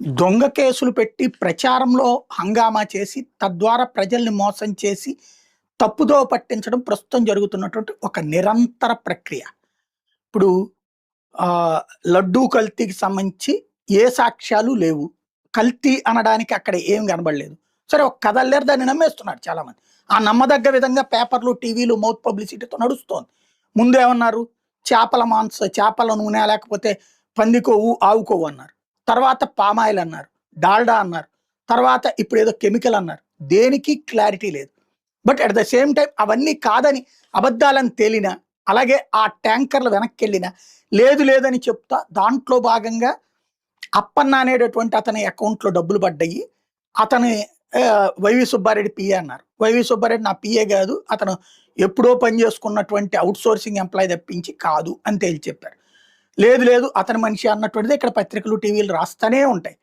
దొంగ కేసులు పెట్టి ప్రచారంలో హంగామా చేసి తద్వారా ప్రజల్ని మోసం చేసి తప్పుదో పట్టించడం ప్రస్తుతం జరుగుతున్నటువంటి ఒక నిరంతర ప్రక్రియ. ఇప్పుడు లడ్డూ కల్తీకి సంబంధించి ఏ సాక్ష్యాలు లేవు. కల్తీ అనడానికి అక్కడ ఏం కనబడలేదు. సరే ఒక కథలేరు దాన్ని నమ్మేస్తున్నారు చాలామంది. ఆ నమ్మదగ్గ విధంగా పేపర్లు టీవీలు మౌత్ పబ్లిసిటీతో నడుస్తోంది. ముందేమన్నారు? చేపల మాంస చేపల నూనె లేకపోతే పంది కొవ్వు ఆవు కొవ్వు అన్నారు. తర్వాత పామాయిల్ అన్నారు డాల్డా అన్నారు తర్వాత ఇప్పుడు ఏదో కెమికల్ అన్నారు. దేనికి క్లారిటీ లేదు. But at the same time అవన్నీ కాదని అబద్ధాలను తేలిన అలాగే ఆ ట్యాంకర్లు వెనక్కి వెళ్ళిన లేదు లేదని చెప్తా దాంట్లో భాగంగా అప్పన్న అనేటటువంటి అతని అకౌంట్లో డబ్బులు పడ్డాయి. అతని వైవి సుబ్బారెడ్డి పిఏ అన్నారు. వైవి సుబ్బారెడ్డి నా పిఏ కాదు అతను ఎప్పుడో పని చేసుకున్నటువంటి అవుట్సోర్సింగ్ ఎంప్లాయ్ తప్పించి కాదు అని తేల్చి చెప్పారు. లేదు లేదు అతని మనిషి అన్నటువంటిది ఇక్కడ పత్రికలు టీవీలు రాస్తూనే ఉంటాయి.